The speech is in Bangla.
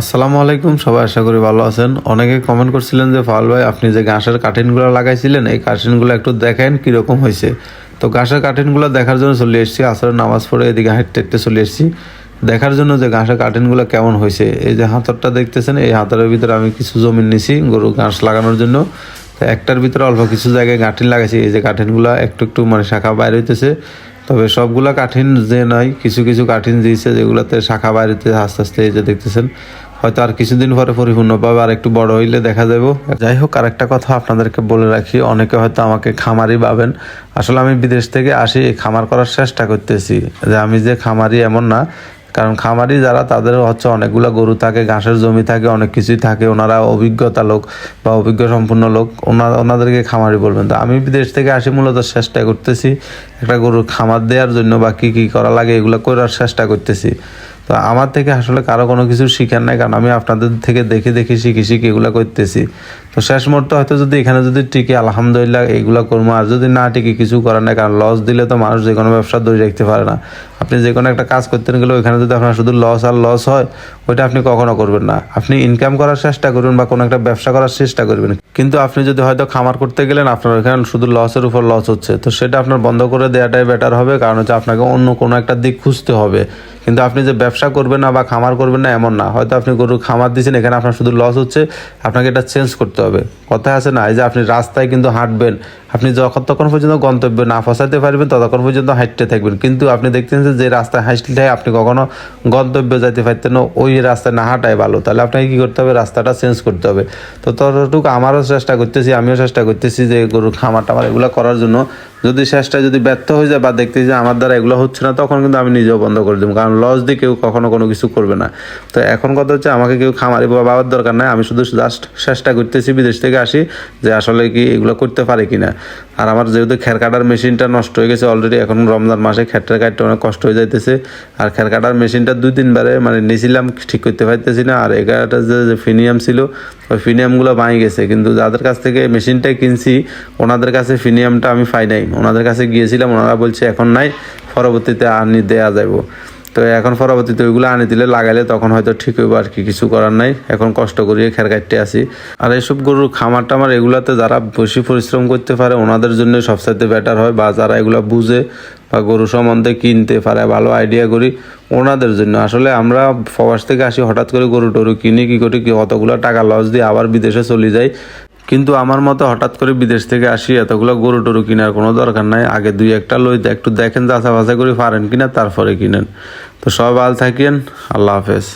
আসসালামু আলাইকুম, সবাই আশা করি ভালো আছেন। অনেকে কমেন্ট করছিলেন যে ফাল ভাই, আপনি যে ঘাসের কাঠিনগুলো লাগাইছিলেন, এই কাঠিনগুলো একটু দেখেন কীরকম হয়েছে। তো ঘাসের কাঠিনগুলো দেখার জন্য চলে এসেছি আসলে নামাজ পড়ে এদিকে হাঁটতে হাঁটতে চলে এসেছি। দেখার জন্য যে ঘাসের কাঠিনগুলো কেমন হয়েছে, এই যে হাতরটা দেখতেছেন, এই হাতরের ভিতরে আমি কিছু জমিন নিছি গরু ঘাস লাগানোর জন্য। তো একটার ভিতরে অল্প কিছু জায়গায় কাঠিন লাগাইছি, এই যে কাঠিনগুলো একটু একটু মানে শাখা বাইর হইতেছে। তবে সবগুলা কাঠিন যে নয়, কিছু কিছু কাঠিন দিয়েছে যেগুলোতে শাখা বাইরেতে আস্তে আস্তে এই যে দেখতেছেন। হয়তো আর কিছুদিন পরে পরিপূর্ণভাবে আর একটু বড় হইলে দেখা যাব যাই হোক আর একটা কথা আপনাদেরকে বলে রাখি, অনেকে হয়তো আমাকে খামারি ভাবেন। আসলে আমি বিদেশ থেকে আসি খামার করার চেষ্টা করতেছি। যে আমি যে খামারি এমন না, কারণ খামারি যারা, তাদের হচ্ছে অনেকগুলো গরু থাকে, ঘাসের জমি থাকে, অনেক কিছুই থাকে। ওনারা অভিজ্ঞতা লোক বা অভিজ্ঞ সম্পূর্ণ লোক ওনারা ওনাদেরকে খামারি বলবেন। তো আমি বিদেশ থেকে আসি, মূলত চেষ্টা করতেছি, একটা গরুর খামার দেওয়ার জন্য বা কী কী করা লাগে, এগুলো করার চেষ্টা করতেছি। তো আমার থেকে আসলে কারও কোনো কিছু শিখার নাই, কারণ আমি আপনাদের থেকে দেখে দেখে শিখে শিখে এগুলো করতেছি। তো শেষ মুহূর্তে হয়তো যদি এখানে যদি টিকে, আলহামদুলিল্লাহ এগুলো করব। আর যদি না টিকে, কিছু করার নাই, কারণ লস দিলে তো মানুষ যে কোনো ব্যবসা ধরে রাখতে পারে না। আপনি যে কোনো একটা কাজ করতে গেলে ওইখানে যদি আপনার শুধু লস আর লস হয় ওইটা আপনি কখনো করবেন না। আপনি ইনকাম করার চেষ্টা করবেন বা কোনো একটা ব্যবসা করার চেষ্টা করবেন। কিন্তু আপনি যদি হয়তো খামার করতে গেলেন, আপনার ওইখানে শুধু লসের উপর লস হচ্ছে। তো সেটা আপনার বন্ধ করে দেওয়াটাই বেটার হবে, কারণ হচ্ছে আপনাকে অন্য কোনো একটা দিক খুঁজতে হবে। কিন্তু আপনি যে ব্যবসা করবেন না বা খামার করবেন না, এমন না। হয়তো আপনি গরুর খামার দিয়েছেন, এখানে আপনার শুধু লস হচ্ছে, আপনাকে এটা চেঞ্জ করতে হবে। কথা আছে না, এই যে আপনি রাস্তায় কিন্তু হাঁটবেন আপনি যখন তখন পর্যন্ত গন্তব্য না ফসাইতে পারবেন, ততক্ষণ পর্যন্ত হাঁটতে থাকবেন। কিন্তু আপনি দেখতেন যে যে রাস্তায় হাঁটলে আপনি কখনো গন্তব্য যাইতে পারতেন না, ওই রাস্তায় না হাঁটাই ভালো। তাহলে আপনাকে কী করতে হবে? রাস্তাটা চেঞ্জ করতে হবে। তো ততটুকু আমারও চেষ্টা করতেছি, আমিও চেষ্টা করতেছি যে গরুর খামার টামার এগুলো করার জন্য। যদি চেষ্টা যদি ব্যর্থ হয়ে যায় বা দেখতে যে আমার দ্বারা এগুলো হচ্ছে না, তখন কিন্তু আমি নিজেও বন্ধ করে দেবো। কারণ লস দিয়ে কেউ কখনো কোনো কিছু করবে না। তো এখন কথা হচ্ছে আমাকে কেউ খামারি বা বাবার দরকার নাই। আমি শুধু জাস্ট চেষ্টা করতেছি, বিদেশ থেকে আসি, যে আসলে কি এগুলো করতে পারে কি না আর আমার যেহেতু খের কাটার মেশিনটা নষ্ট হয়ে গেছে অলরেডি এখন রমজান মাসে খেরটা কাটতে অনেক কষ্ট হয়ে যাইতেছে। আর খের কাটার মেশিনটা দুই তিনবারে মানে নিয়েছিলাম ঠিক করতে পারতেছি না। আর এগারোটা যে ফিনিয়াম ছিল, ওই ফিনিয়ামগুলো ভাঙে গেছে। কিন্তু যাদের কাছ থেকে মেশিনটা কিনছি, ওনাদের কাছে ফিনিয়ামটা আমি পাই নাই। ওনাদের কাছে গিয়েছিলাম, ওনারা বলছে এখন নাই, পরবর্তীতে আনি দেয়া যাব তো এখন পরবর্তীতে ওইগুলো আনি দিলে লাগাইলে তখন হয়তো ঠিক হইব আর কি, কিছু করার নাই। এখন কষ্ট করিয়ে খের কাটতে আসি আর এইসব গরুর খামার টামার এগুলাতে যারা বেশি পরিশ্রম করতে পারে, ওনাদের জন্য সবসাইতে বেটার হয় বা যারা এগুলো বুঝে বা গরু সম্বন্ধে কিনতে পারে, ভালো আইডিয়া করি, ওনাদের জন্য। আসলে আমরা প্রবাস থেকে আসি, হঠাৎ করে গরু টরু কিনি, কি করি, কি অতগুলো টাকা লস দিয়ে আবার বিদেশে চলে যাই। কিন্তু আমার মতো হঠাৎ করে বিদেশ থেকে আসি, এতগুলো গরু টরু কেনার কোনো দরকার নাই। আগে দুই একটা লই একটু দেখেন যাচা বাছা করে পারেন কিনা, তারপরে কিনেন। তো সব আল থাকেন, আল্লাহ হাফেজ।